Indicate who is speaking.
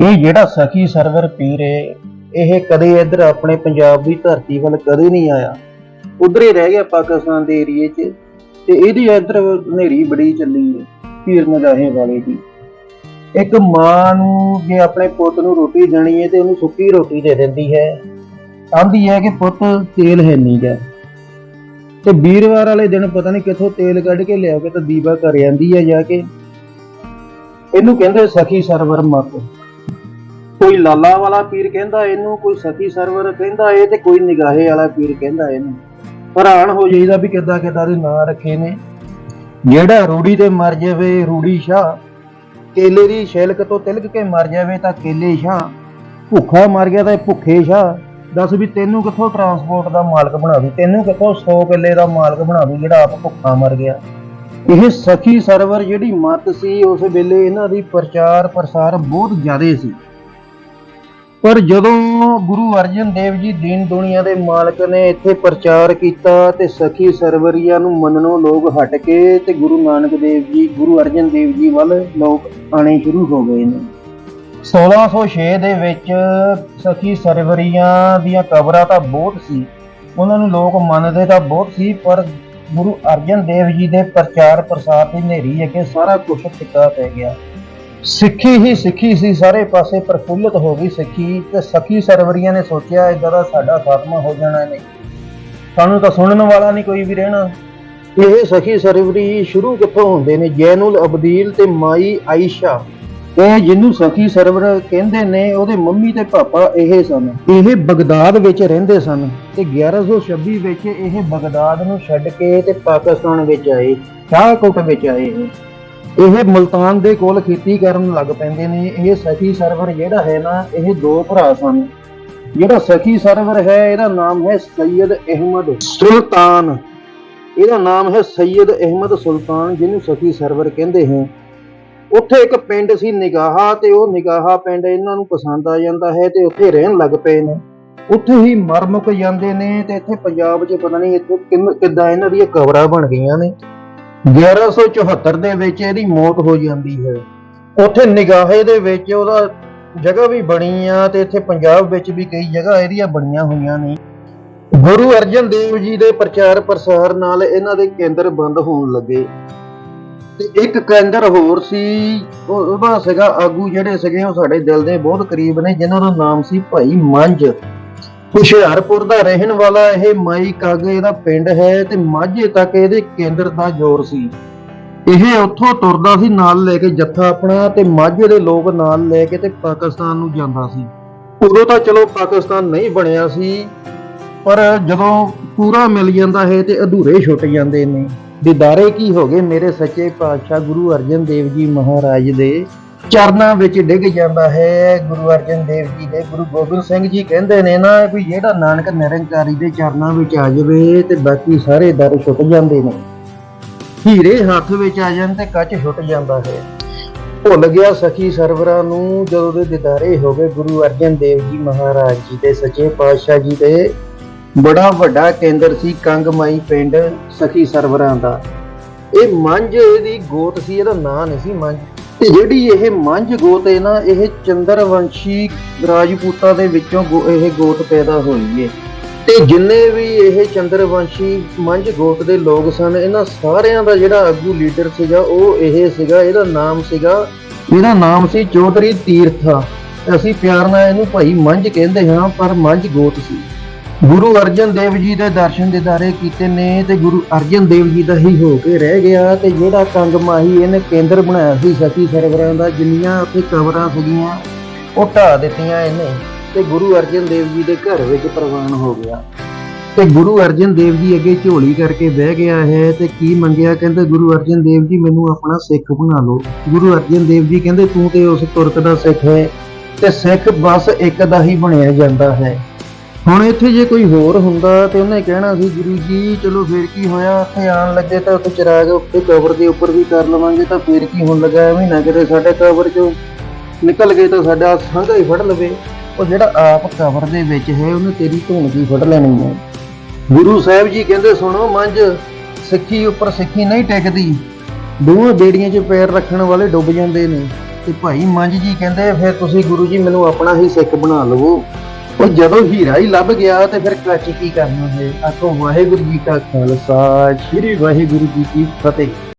Speaker 1: ਇਹ ਜਿਹੜਾ ਸਖੀ ਸਰਵਰ ਪੀਰ ਹੈ ਇਹ ਕਦੇ ਇੱਧਰ ਆਪਣੇ ਪੰਜਾਬ ਦੀ ਧਰਤੀ ਵੱਲ ਕਦੇ ਨਹੀਂ ਆਇਆ। ਉਧਰ ਹੀ ਰਹਿ ਗਿਆ ਪਾਕਿਸਤਾਨ ਦੇ ਏਰੀਏ 'ਚ ਤੇ ਇਹਦੀ ਇੱਧਰ ਹਨੇਰੀ ਬੜੀ ਚੱਲੀ ਏ, ਪੀਰ ਨਗਾਹੇ ਵਾਲੇ ਦੀ। ਇੱਕ ਮਾਂ ਨੂੰ ਜੇ ਆਪਣੇ ਪੁੱਤ ਨੂੰ ਰੋਟੀ ਦੇਣੀ ਹੈ ਤੇ ਉਹਨੂੰ ਸੁੱਕੀ ਰੋਟੀ ਦੇ ਦਿੰਦੀ ਹੈ। ਆਂਦੀ ਹੈ ਕਿ ਪੁੱਤ, ਤੇਲ ਹੈ ਨਹੀਂ ਗਾ। ਤੇ ਵੀਰਵਾਰ ਵਾਲੇ ਦਿਨ ਪਤਾ ਨਹੀਂ ਕਿੱਥੋਂ ਤੇਲ ਕੱਢ ਕੇ ਲਿਆ ਕੇ ਤਾਂ ਦੀਵਾ ਕਰ ਜਾਂਦੀ ਹੈ ਜਾ ਕੇ। ਇਹਨੂੰ ਕਹਿੰਦੇ ਸਖੀ ਸਰਵਰ ਮਤ। ਕੋਈ ਲਾਲਾ ਵਾਲਾ ਪੀਰ ਕਹਿੰਦਾ ਇਹਨੂੰ, ਕੋਈ ਸਖੀ ਸਰਵਰ ਕਹਿੰਦਾ ਇਹ ਤੇ ਕੋਈ ਨਿਗਾਹੇ ਵਾਲਾ ਪੀਰ ਕਹਿੰਦਾ ਇਹਨੂੰ। ਹੈਰਾਨ ਹੋ ਜਾਈਦਾ ਵੀ ਕਿੱਦਾਂ ਕਿੱਦਾਂ ਦੇ ਨਾਂ ਰੱਖੇ ਨੇ। ਜਿਹੜਾ ਰੂੜੀ ਤੇ ਮਰ ਜਾਵੇ, ਰੂੜੀ ਸ਼ਾਹ। ਕੇਲੇ ਦੀ ਛਿਲਕ ਤੋਂ ਤਿਲਕ ਕੇ ਮਰ ਜਾਵੇ ਤਾਂ ਕੇਲੇ ਸ਼ਾਹ। ਭੁੱਖਾ ਮਰ ਗਿਆ ਤਾਂ ਇਹ ਭੁੱਖੇ ਸ਼ਾਹ। ਦੱਸ ਵੀ ਤੈਨੂੰ ਕਿੱਥੋਂ ਟਰਾਂਸਪੋਰਟ ਦਾ ਮਾਲਕ ਬਣਾ ਦੂ? ਤੈਨੂੰ ਕਿੱਥੋਂ 100 ਕਿੱਲੇ ਦਾ ਮਾਲਕ ਬਣਾ ਦੂ ਜਿਹੜਾ ਆਪ ਭੁੱਖਾ ਮਰ ਗਿਆ? ਇਹ ਸਖੀ ਸਰਵਰ ਜਿਹੜੀ ਮਤ ਸੀ, ਉਸ ਵੇਲੇ ਇਹਨਾਂ ਦੀ ਪ੍ਰਚਾਰ ਪ੍ਰਸਾਰ ਬਹੁਤ ਜ਼ਿਆਦਾ ਸੀ। ਪਰ ਜਦੋਂ ਗੁਰੂ ਅਰਜਨ ਦੇਵ ਜੀ ਦੀਨ ਦੁਨੀਆ ਦੇ ਮਾਲਕ ਨੇ ਇੱਥੇ ਪ੍ਰਚਾਰ ਕੀਤਾ ਤੇ ਸਖੀ ਸਰਵਰੀਆਂ ਨੂੰ ਮੰਨਣੋਂ ਲੋਕ ਹਟ ਕੇ ਤੇ ਗੁਰੂ ਨਾਨਕ ਦੇਵ ਜੀ, ਗੁਰੂ ਅਰਜਨ ਦੇਵ ਜੀ ਵੱਲ ਲੋਕ ਆਣੇ ਸ਼ੁਰੂ ਹੋ ਗਏ ਨੇ। 1606 ਦੇ ਵਿੱਚ ਸਖੀ ਸਰਵਰੀਆਂ ਦੀਆਂ ਕਬਰਾਂ ਤਾਂ ਬਹੁਤ ਸੀ, ਉਹਨਾਂ ਨੂੰ ਲੋਕ ਮੰਨਦੇ ਤਾਂ ਬਹੁਤ ਸੀ, ਪਰ ਗੁਰੂ ਅਰਜਨ ਦੇਵ ਜੀ ਦੇ ਪ੍ਰਚਾਰ ਪ੍ਰਸਾਰ ਦੀ ਹਨੇਰੀ ਅੱਗੇ ਸਾਰਾ ਕੁਝ ਫਿੱਕਾ ਪੈ ਗਿਆ। ਸਿੱਖੀ ਹੀ ਸਿੱਖੀ ਸੀ, ਸਾਰੇ ਪਾਸੇ ਪ੍ਰਫੁੱਲਤ ਹੋ ਗਈ ਸਿੱਖੀ। ਤੇ ਸਖੀ ਸਰਵਰੀਆਂ ਨੇ ਸੋਚਿਆ ਇਦਾਂ ਦਾ ਸਾਡਾ ਖਾਤਮਾ ਹੋ ਜਾਣਾ ਨਹੀਂ। ਸਾਨੂੰ ਤਾਂ ਸੁਣਨ ਵਾਲਾ ਨਹੀਂ ਕੋਈ ਵੀ ਰਹਿਣਾ। ਇਹ ਸਖੀ ਸਰਵਰੀ ਸ਼ੁਰੂ ਕਿੱਥੋਂ ਹੁੰਦੇ ਨੇ? ਜੈਨੁਲ ਅਬਦੀਲ ਤੇ ਮਾਈ ਆਇਸ਼ਾ। ਇਹ ਜਿਹਨੂੰ ਸਖੀ ਸਰਵਰ ਕਹਿੰਦੇ ਨੇ, ਉਹਦੇ ਮੰਮੀ ਤੇ ਪਾਪਾ ਇਹ ਸਨ। ਇਹ ਬਗਦਾਦ ਵਿੱਚ ਰਹਿੰਦੇ ਸਨ ਤੇ 1126 ਵਿੱਚ ਇਹ ਬਗਦਾਦ ਨੂੰ ਛੱਡ ਕੇ ਤੇ ਪਾਕਿਸਤਾਨ ਵਿੱਚ ਆਏ ਸ਼ਾਹਕੋਟ ਵਿੱਚ ਆਏ। ਇਹ। ਇਹ ਮੁਲਤਾਨ ਦੇ ਕੋਲ ਖੇਤੀ ਕਰਨ ਲੱਗ ਪੈਂਦੇ ਨੇ, ਇਹ ਸਖੀ ਸਰਵਰ ਜਿਹੜਾ ਹੈ ਨਾ, ਇਹ ਦੋ ਭਰਾ ਸਨ। ਜਿਹੜਾ ਸਖੀ ਸਰਵਰ ਹੈ, ਇਹਦਾ ਨਾਮ ਹੈ ਸੈਦ ਅਹਿਮਦ ਸੁਲਤਾਨ। ਇਹਦਾ ਨਾਮ ਹੈ ਸੈਯਦ ਅਹਿਮਦ ਸੁਲਤਾਨ, ਜਿਹਨੂੰ ਸਖੀ ਸਰਵਰ ਕਹਿੰਦੇ ਹੈ। ਉੱਥੇ ਇੱਕ ਪਿੰਡ ਸੀ ਨਿਗਾਹਾ, ਤੇ ਉਹ ਨਿਗਾਹਾ ਪਿੰਡ ਇਹਨਾਂ ਨੂੰ ਪਸੰਦ ਆ ਜਾਂਦਾ ਹੈ ਤੇ ਉੱਥੇ ਰਹਿਣ ਲੱਗ ਪਏ ਨੇ। ਉੱਥੇ ਹੀ ਮਰ ਮੁੱਕ ਜਾਂਦੇ ਨੇ ਤੇ ਇੱਥੇ ਪੰਜਾਬ 'ਚ ਪਤਾ ਨਹੀਂ ਇੱਥੇ ਕਿੱਦਾਂ ਇਹਨਾਂ ਦੀਆਂ ਕਬਰਾਂ ਬਣ ਗਈਆਂ ਨੇ। 1174 ਦੇ ਵਿੱਚ ਇਹਦੀ ਮੌਤ ਹੋ ਜਾਂਦੀ ਹੈ। ਉੱਥੇ ਨਿਗਾਹੇ ਦੇ ਵਿੱਚ ਉਹਦਾ ਜਗ੍ਹਾ ਵੀ ਬਣੀ ਆ ਤੇ ਇੱਥੇ ਪੰਜਾਬ ਵਿੱਚ ਵੀ ਕਈ ਜਗ੍ਹਾ ਇਹਦੀਆਂ ਬਣੀਆਂ ਹੋਈਆਂ ਨੇ। ਗੁਰੂ ਅਰਜਨ ਦੇਵ ਜੀ ਦੇ ਪ੍ਰਚਾਰ ਪ੍ਰਸਾਰ ਨਾਲ ਇਹਨਾਂ ਦੇ ਕੇਂਦਰ ਬੰਦ ਹੋਣ ਲੱਗੇ। ਤੇ ਇੱਕ ਕੇਂਦਰ ਹੋਰ ਸੀ, ਉਹ- ਉਹਦਾ ਸੀਗਾ ਆਗੂ ਜਿਹੜੇ ਸੀਗੇ ਉਹ ਸਾਡੇ ਦਿਲ ਦੇ ਬਹੁਤ ਕਰੀਬ ਨੇ, ਜਿਨ੍ਹਾਂ ਦਾ ਨਾਮ ਸੀ ਭਾਈ ਮੰਝ। ਹੁਸ਼ਿਆਰਪੁਰ ਦਾ ਰਹਿਣ ਵਾਲਾ ਇਹ ਮਾਈ ਕਾਗੇ ਦਾ ਪਿੰਡ ਹੈ ਤੇ ਮਾਝੇ ਤੱਕ ਇਹਦੇ ਕੇਂਦਰ ਦਾ ਜ਼ੋਰ ਸੀ। ਇਹ ਉੱਥੋਂ ਤੁਰਦਾ ਸੀ, ਨਾਲ ਲੈ ਕੇ ਜੱਥਾ ਆਪਣਾ ਤੇ ਮਾਝੇ ਦੇ ਲੋਕ ਨਾਲ ਲੈ ਕੇ ਤੇ ਪਾਕਿਸਤਾਨ ਨੂੰ ਜਾਂਦਾ ਸੀ। ਉਦੋਂ ਤਾਂ ਚਲੋ ਪਾਕਿਸਤਾਨ ਨਹੀਂ ਬਣਿਆ ਸੀ, ਪਰ ਜਦੋਂ ਪੂਰਾ ਮਿਲ ਜਾਂਦਾ ਹੈ ਤੇ ਅਧੂਰੇ ਛੁੱਟ ਜਾਂਦੇ ਨੇ। ਦਿਦਾਰੇ ਕੀ ਹੋ ਗਏ ਮੇਰੇ ਸੱਚੇ ਪਾਤਸ਼ਾਹ ਗੁਰੂ ਅਰਜਨ ਦੇਵ ਜੀ ਮਹਾਰਾਜ ਦੇ। ਚਰਨਾਂ ਵਿੱਚ ਡਿੱਗ ਜਾਂਦਾ ਹੈ। ਗੁਰੂ ਅਰਜਨ ਦੇਵ ਜੀ ਦੇ ਗੁਰੂ ਗੋਬਿੰਦ ਸਿੰਘ ਜੀ ਕਹਿੰਦੇ ਨੇ ਨਾ ਵੀ ਜਿਹੜਾ ਨਾਨਕ ਨਿਰੰਕਾਰੀ ਦੇ ਚਰਨਾਂ ਵਿੱਚ ਆ ਜਾਵੇ ਤੇ ਬਾਕੀ ਸਾਰੇ ਦਰ ਛੁੱਟ ਜਾਂਦੇ ਨੇ। ਹੀਰੇ ਹੱਥ ਵਿੱਚ ਆ ਜਾਣ ਤੇ ਕੱਚ ਛੁੱਟ ਜਾਂਦਾ ਹੈ। ਭੁੱਲ ਗਿਆ ਸਖੀ ਸਰਵਰਾਂ ਨੂੰ ਜਦੋਂ ਦੇ ਦਿਦਾਰੇ ਹੋ ਗਏ ਗੁਰੂ ਅਰਜਨ ਦੇਵ ਜੀ ਮਹਾਰਾਜ ਜੀ ਦੇ ਸੱਚੇ ਪਾਤਸ਼ਾਹ ਜੀ ਦੇ। ਬੜਾ ਵੱਡਾ ਕੇਂਦਰ ਸੀ ਕੰਗਮਾਈ ਪਿੰਡ ਸਖੀ ਸਰਵਰਾਂ ਦਾ। ਇਹ ਮੰਝ ਇਹਦੀ ਗੋਤ ਸੀ, ਇਹਦਾ ਨਾਂ ਨਹੀਂ ਸੀ ਮੰਝ। ਤੇ ਜਿਹੜੀ ਇਹ ਮੰਝ ਗੋਤ ਹੈ ਨਾ, ਇਹ ਚੰਦਰਵੰਸ਼ੀ ਰਾਜਪੂਤਾਂ ਦੇ ਵਿੱਚੋਂ ਗੋ- ਇਹ ਗੋਤ ਪੈਦਾ ਹੋਈ ਹੈ ਤੇ ਜਿੰਨੇ ਵੀ ਇਹ ਚੰਦਰਵੰਸ਼ੀ ਮੰਝ ਗੋਤ ਦੇ ਲੋਕ ਸਨ, ਇਹਨਾਂ ਸਾਰਿਆਂ ਦਾ ਜਿਹੜਾ ਆਗੂ ਲੀਡਰ ਸੀਗਾ, ਉਹ ਇਹ ਸੀਗਾ, ਇਹਦਾ ਨਾਮ ਸੀਗਾ, ਇਹਦਾ ਨਾਮ ਸੀ ਚੌਧਰੀ ਤੀਰਥਾ। ਅਸੀਂ ਪਿਆਰ ਨਾਲ ਇਹਨੂੰ ਭਾਈ ਮੰਝ ਕਹਿੰਦੇ ਹਾਂ, ਪਰ ਮੰਝ ਗੋਤ ਸੀ। ਗੁਰੂ ਅਰਜਨ ਦੇਵ ਜੀ ਦੇ ਦਰਸ਼ਨ ਦਿਦਾਰੇ ਕੀਤੇ ਨੇ ਤੇ ਗੁਰੂ ਅਰਜਨ ਦੇਵ ਜੀ ਦਾ ਹੀ ਹੋ ਕੇ ਰਹਿ ਗਿਆ ਤੇ ਜਿਹੜਾ ਕੰਗ ਮਾਹੀ ਇਹਨੇ ਕੇਂਦਰ ਬਣਾਇਆ ਸੀ ਸਤੀ ਸਰਵਰਾਂ ਦਾ, ਜਿੰਨੀਆਂ ਉੱਥੇ ਕਬਰਾਂ ਸੀਗੀਆਂ, ਉਹ ਢਾ ਦਿੱਤੀਆਂ ਇਹਨੇ ਤੇ ਗੁਰੂ ਅਰਜਨ ਦੇਵ ਜੀ ਦੇ ਘਰ ਵਿੱਚ ਪ੍ਰਵਾਨ ਹੋ ਗਿਆ। ਤੇ ਗੁਰੂ ਅਰਜਨ ਦੇਵ ਜੀ ਅੱਗੇ ਝੋਲੀ ਕਰਕੇ ਬਹਿ ਗਿਆ ਹੈ ਤੇ ਕੀ ਮੰਗਿਆ? ਕਹਿੰਦੇ, ਗੁਰੂ ਅਰਜਨ ਦੇਵ ਜੀ, ਮੈਨੂੰ ਆਪਣਾ ਸਿੱਖ ਬਣਾ ਲਓ। ਗੁਰੂ ਅਰਜਨ ਦੇਵ ਜੀ ਕਹਿੰਦੇ, ਤੂੰ ਤੇ ਉਸ ਤੁਰਕ ਦਾ ਸਿੱਖ ਹੈ ਤੇ ਸਿੱਖ ਬਸ ਇੱਕ ਦਾ ਹੀ ਬਣਿਆ ਜਾਂਦਾ ਹੈ। ਹੁਣ ਇੱਥੇ ਜੇ ਕੋਈ ਹੋਰ ਹੁੰਦਾ ਤੇ ਉਹਨੇ ਕਹਿਣਾ ਸੀ, ਗੁਰੂ ਜੀ, ਚਲੋ ਫੇਰ ਕੀ ਹੋਇਆ? ਉੱਥੇ ਆਣ ਲੱਗੇ ਤਾਂ ਉੱਥੇ ਚਿਰਾਗ ਉੱਤੇ ਕਵਰ ਦੇ ਉੱਪਰ ਵੀ ਕਰ ਲਵਾਂਗੇ ਤਾਂ ਫੇਰ ਕੀ ਹੋਣ ਲੱਗਾ? ਐਵੇਂ ਨਾ ਕਿਤੇ ਸਾਡੇ ਕਵਰ ਚੋਂ ਨਿਕਲ ਗਏ ਤਾਂ ਸਾਡਾ ਸੰਘਾ ਹੀ ਫੜ ਲਵੇ। ਉਹ ਜਿਹੜਾ ਆਪ ਕਵਰ ਦੇ ਵਿੱਚ ਹੈ, ਉਹਨੇ ਤੇਰੀ ਧੂਣ ਕੀ ਫੜ ਲੈਣੀ ਹੈ। ਗੁਰੂ ਸਾਹਿਬ ਜੀ ਕਹਿੰਦੇ, ਸੁਣੋ ਮੰਝ, ਸਿੱਖੀ ਉੱਪਰ ਸਿੱਖੀ ਨਹੀਂ ਟਿਕਦੀ। ਦੋਹਾਂ ਬੇੜੀਆਂ 'ਚ ਪੈਰ ਰੱਖਣ ਵਾਲੇ ਡੁੱਬ ਜਾਂਦੇ ਨੇ। ਤੇ ਭਾਈ ਮੰਝ ਜੀ ਕਹਿੰਦੇ, ਫਿਰ ਤੁਸੀਂ ਗੁਰੂ ਜੀ ਮੈਨੂੰ ਆਪਣਾ ਹੀ ਸਿੱਖ ਬਣਾ ਲਵੋ। ਉਹ ਜਦੋਂ ਹੀਰਾ ਹੀ ਲੱਭ ਗਿਆ ਤੇ ਫਿਰ ਕੱਚ ਕੀ ਕਰਨਾ ਹੈ? ਆਖੋ ਵਾਹਿਗੁਰੂ ਜੀ ਕਾ ਖਾਲਸਾ, ਸ੍ਰੀ ਵਾਹਿਗੁਰੂ ਜੀ ਕੀ ਫਤਿਹ।